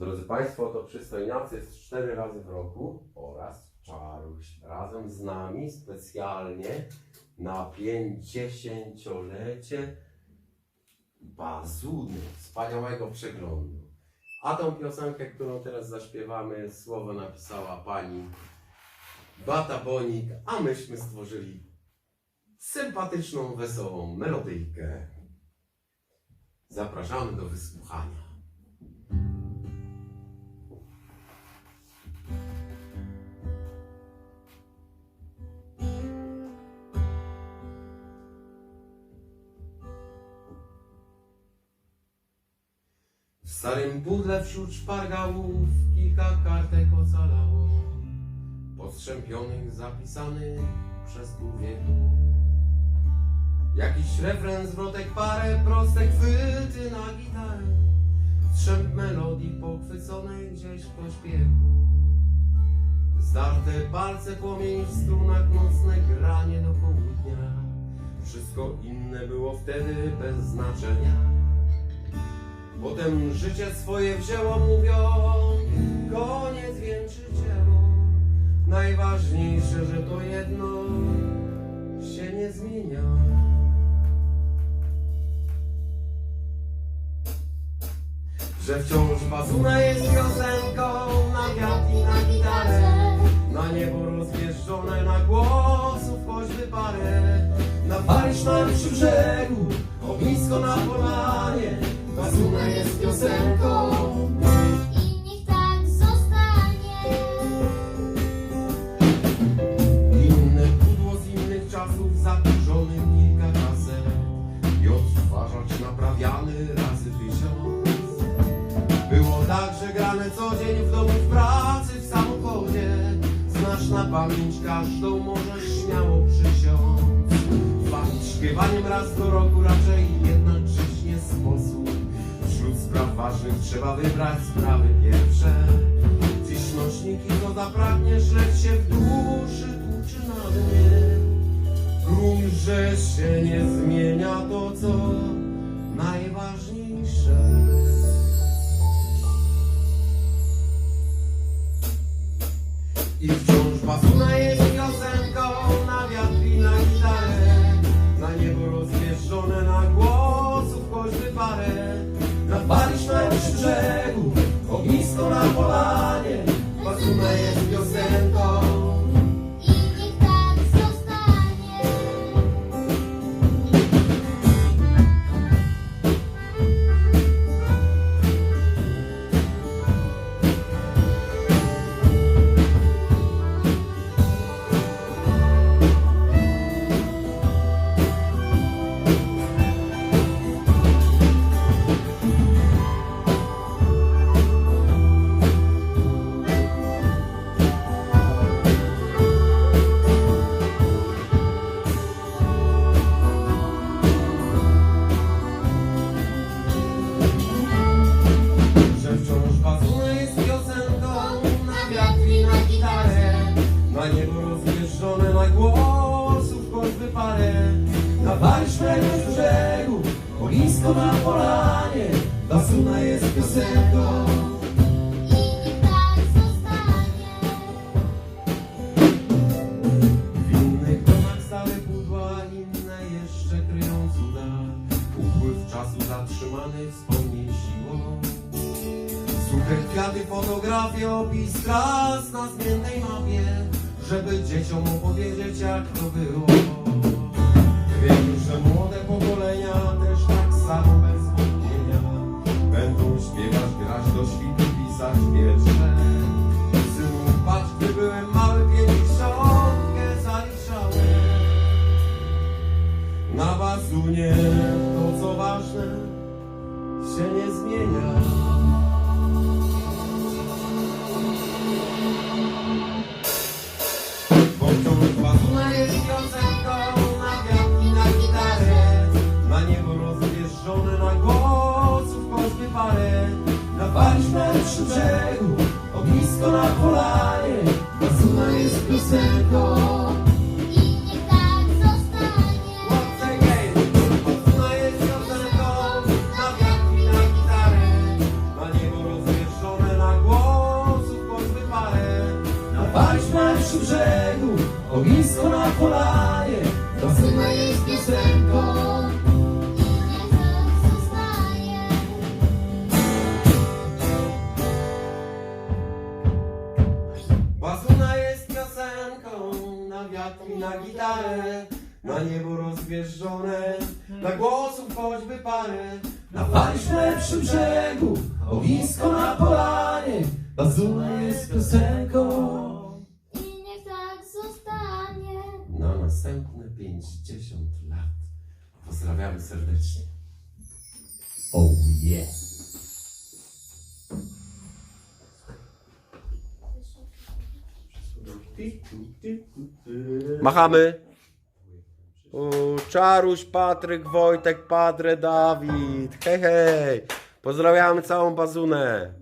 Drodzy Państwo, to przystojniacy jest cztery razy w roku oraz Czaruś razem z nami specjalnie na pięćdziesięciolecie bazuny wspaniałego przeglądu. A tą piosenkę, którą teraz zaśpiewamy, słowo napisała pani Bata Bonik, a myśmy stworzyli sympatyczną, wesołą melodyjkę. Zapraszamy do wysłuchania. Starym pudle wśród szpargałów kilka kartek ocalało, postrzępionych, zapisanych przez pół wieku. Jakiś refren, zwrotek, parę proste chwyty na gitarę, strzęp melodii pochwyconej gdzieś w pośpiechu. Zdarte palce, płomień w strunach, nocne granie do południa. Wszystko inne było wtedy bez znaczenia. Potem życie swoje wzięło, mówią, koniec wieńczy dzieło. Najważniejsze, że to jedno się nie zmienia. Że wciąż bazuna jest piosenką na wiatr i na gitarę. Na niebo rozwieszczone na głosów choćby parę. Na Paryż na przy brzegu, ognisko na polanie. Jest piosenką. I niech tak zostanie. Inne pudło z innych czasów, zakurzonych kilka kaset i naprawiany razy tysiąc. Było także grane co dzień w domu, w pracy, w samochodzie. Znasz na pamięć każdą, możesz śmiało przysiąc. Bawić śpiewaniem raz do roku raczej Ważnych trzeba wybrać sprawy pierwsze. Dziś nośniki to zapragniesz, lecz się w duszy tłuczy na dnie. Grunt, że się nie zmienia to, co najważniejsze. I wciąż bazuna jest ognisko na Na niebo rozwieszczone na głosów choćby parę Na Paryż na z brzegu, ognisko na polanie. Bazuna jest piosenką. Tak zostanie. W innych domach stale pudła, inne jeszcze kryją cuda. Upływ czasu zatrzymany wspomnień siłą. Suche kwiaty, fotografie, opis tras na zmiennej mapie Żeby dzieciom opowiedzieć jak to było. Wiem, że młode pokolenia też tak samo bez wątpienia Będą śpiewać, grać do świtu, pisać wiersze. Synu, patrz, gdy byłem mały, pięćdziesiątkę zaliczałem. Na bazunie to co ważne się nie zmienia Bo wciąż ognisko na polanie. Zaczyna jeść piosenką jest piosenką na wiatr i na gitarę, na niebo rozwieżone, na głosów choćby parę. Napaliśmy przy brzegu, ognisko na polanie. Bazuna jest piosenką 50 lat. Pozdrawiamy serdecznie. Oh yeah. Machamy. U, Czaruś, Patryk, Wojtek, Padre, Dawid. Hej, hej. Pozdrawiamy całą bazunę.